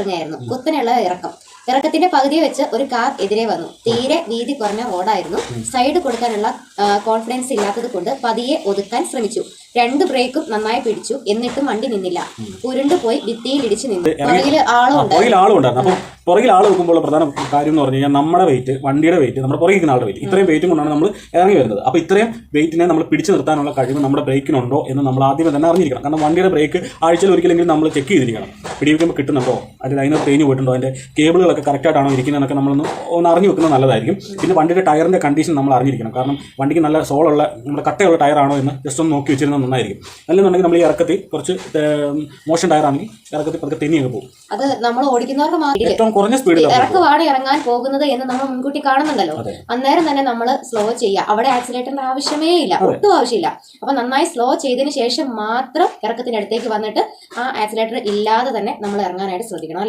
ഇറങ്ങിയായിരുന്നു കുത്തനെയുള്ള ഇറക്കം. ഇറക്കത്തിന്റെ പകുതി വെച്ച് ഒരു കാർ എതിരെ വന്നു. തീരെ വീതി കുറഞ്ഞ റോഡായിരുന്നു. സൈഡ് കൊടുക്കാനുള്ള കോൺഫിഡൻസ് ഇല്ലാത്തത് കൊണ്ട് പതിയെ ഒതുക്കാൻ ശ്രമിച്ചു. രണ്ട് ബ്രേക്കും നന്നായി പിടിച്ചു. എന്നിട്ടും വണ്ടി നിന്നില്ല. ഉരുണ്ടുപോയി ഭിത്തിയിൽ ഇടിച്ചു നിന്നു. പുറകിൽ ആളും ഉണ്ടായിരുന്നു. പുറകിൽ ആൾ വെക്കുമ്പോൾ പ്രധാന കാര്യം എന്ന് പറഞ്ഞു കഴിഞ്ഞാൽ നമ്മുടെ വെയിറ്റ് വണ്ടിയുടെ വെയിറ്റ് നമ്മുടെ പുറകിൽ നിൽക്കുന്ന ആളുടെ വെയിറ്റ് ഇത്രയും വെയിറ്റും കൊണ്ടാണ് നമ്മൾ ഇറങ്ങി വരുന്നത്. അപ്പോൾ ഇത്രയും വെയിറ്റിനെ നമ്മൾ പിടിച്ചു നിർത്താനുള്ള കഴിവ് നമ്മുടെ ബ്രേക്കിനുണ്ടോ എന്ന് നമ്മൾ ആദ്യമേ തന്നെ അറിഞ്ഞിരിക്കണം. കാരണം വണ്ടിയുടെ ബ്രേക്ക് ആഴ്ചയിൽ ഒരിക്കലെങ്കിലും നമ്മൾ ചെക്ക് ചെയ്തിരിക്കണം. പിടിവെക്കുമ്പോൾ കിട്ടുന്നുണ്ടോ? അതിന്റെ അതിന് തേഞ്ഞ് പോയിട്ടുണ്ടോ? അതിന്റെ കേബിളുകളൊക്കെ കറക്റ്റായിട്ടാണോ ഇരിക്കുന്നതെന്നൊക്കെ നമ്മളൊന്ന് ഒന്ന് അറിഞ്ഞു വെക്കുന്നത് നല്ലതായിരിക്കും. പിന്നെ വണ്ടിയുടെ ടയറിന്റെ കണ്ടീഷൻ നമ്മൾ അറിഞ്ഞിരിക്കണം. കാരണം വണ്ടിക്ക് നല്ല സോളുള്ള നമ്മുടെ കട്ടയുള്ള ടയറാണോ എന്ന് ജസ്റ്റ് ഒന്ന് നോക്കി വെച്ചിരുന്നത് നന്നായിരിക്കും. അല്ലെന്നുണ്ടെങ്കിൽ നമ്മൾ ഈ ഇറക്കത്തിൽ കുറച്ച് മോശം ടയറാണെങ്കിൽ ഇറക്കത്തിൽ പതുക്കെ തെന്നിയൊക്കെ പോകും. അത് നമ്മൾ ഓടിക്കുന്നവർക്ക് ഏറ്റവും കുറഞ്ഞ സ്പീഡിലാണ് ഇറക്കുവാണ് ഇറങ്ങാൻ പോകുന്നത് എന്ന് നമ്മൾ മുൻകൂട്ടി കാണുന്നുണ്ടല്ലോ. അന്നേരം തന്നെ നമ്മൾ സ്ലോ ചെയ്യുക. അവിടെ ആക്സിലേറ്ററിന്റെ ആവശ്യമേ ഇല്ല. ഒട്ടും ആവശ്യമില്ല. അപ്പൊ നന്നായി സ്ലോ ചെയ്തതിന് ശേഷം മാത്രം ഇറക്കത്തിന്റെ അടുത്തേക്ക് വന്നിട്ട് ആ ആക്സിലേറ്റർ ഇല്ലാതെ തന്നെ നമ്മൾ ഇറങ്ങാനായിട്ട് ശ്രദ്ധിക്കണം.